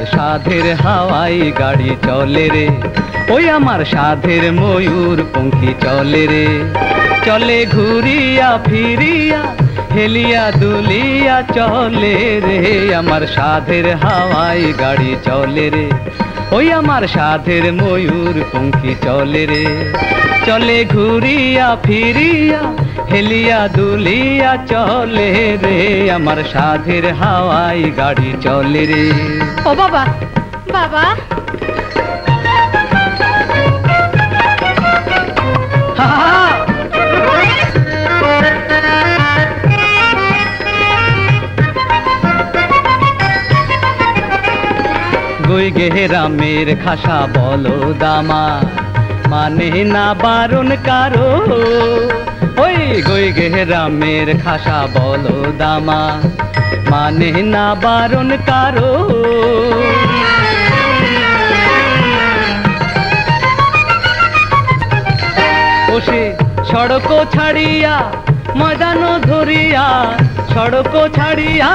আমার সাধের হাওয়াই গাড়ি চলে রে। ওই আমার সাধের ময়ূর পঙ্খি চলে রে। চলে ঘুরিয়া ফিরিয়া, হেলিয়া দুলিয়া চলে রে। আমার সাধের হাওয়াই গাড়ি চলে রে। ওই আমার সাধের ময়ূর পঙ্কি চলে রে। চলে ঘুরিয়া ফিরিয়া, হেলিয়া দুলিয়া চলে রে। আমার সাধের হাওয়াই গাড়ি চলে রে। ও বাবা বাবা গই গেহরামের খাসা বলো দামা। মানে না বারণ কারও? ওই গই গেহরামের খাসা বলো দামা। মানে না বারণ কারও? সড়ক ছাড়িয়া ময়দান ধরিয়া, সড়ক ছাড়িয়া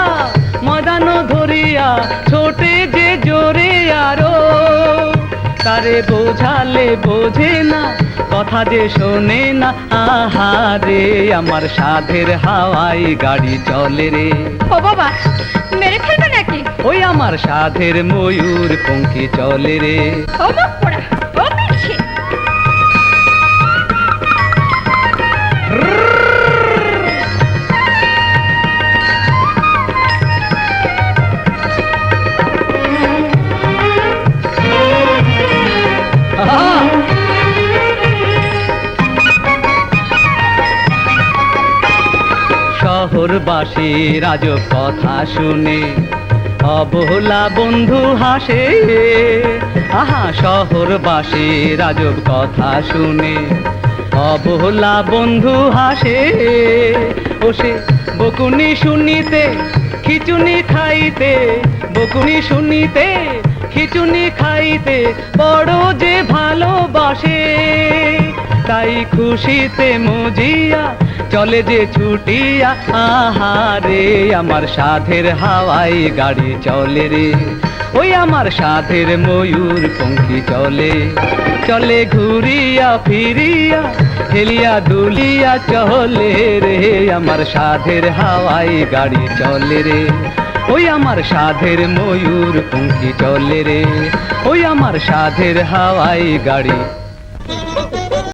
ময়দান ধরিয়া, ছোটে যে তারে বোঝালে বোঝে না কথা যে শোনে না আহারে আমার সাধের হাওয়াই গাড়ি চলে রে। ও বাবা মেরে ফেলবে নাকি? ওই আমার সাধের ময়ূর পঙ্কি চলে রে। ও শহরবাসী রাজ কথা শুনে। অবলা বন্ধু হাসে। আহা, শহরবাসী রাজব কথা শুনে। অবলা বন্ধু হাসে। ওসে বকুনি শুনিতে, খিচুনি খাইতে। বকুনি শুনিতে, খিচুনি খাইতে। বড় যে তাই খুশিতে মজিয়া চলে যে ছুটিয়া আহারে আমার সাধের হাওয়াই গাড়ি চলে রে। ওই আমার সাধের ময়ূর পঙ্খী চলে চলে ঘুরিয়া ফিরিয়া, হেলিয়া দুলিয়া চলে রে। আমার সাধের হাওয়াই গাড়ি চলে রে। ওই আমার সাধের ময়ূর পঙ্খী চলে রে। ওই আমার সাধের হাওয়াই গাড়ি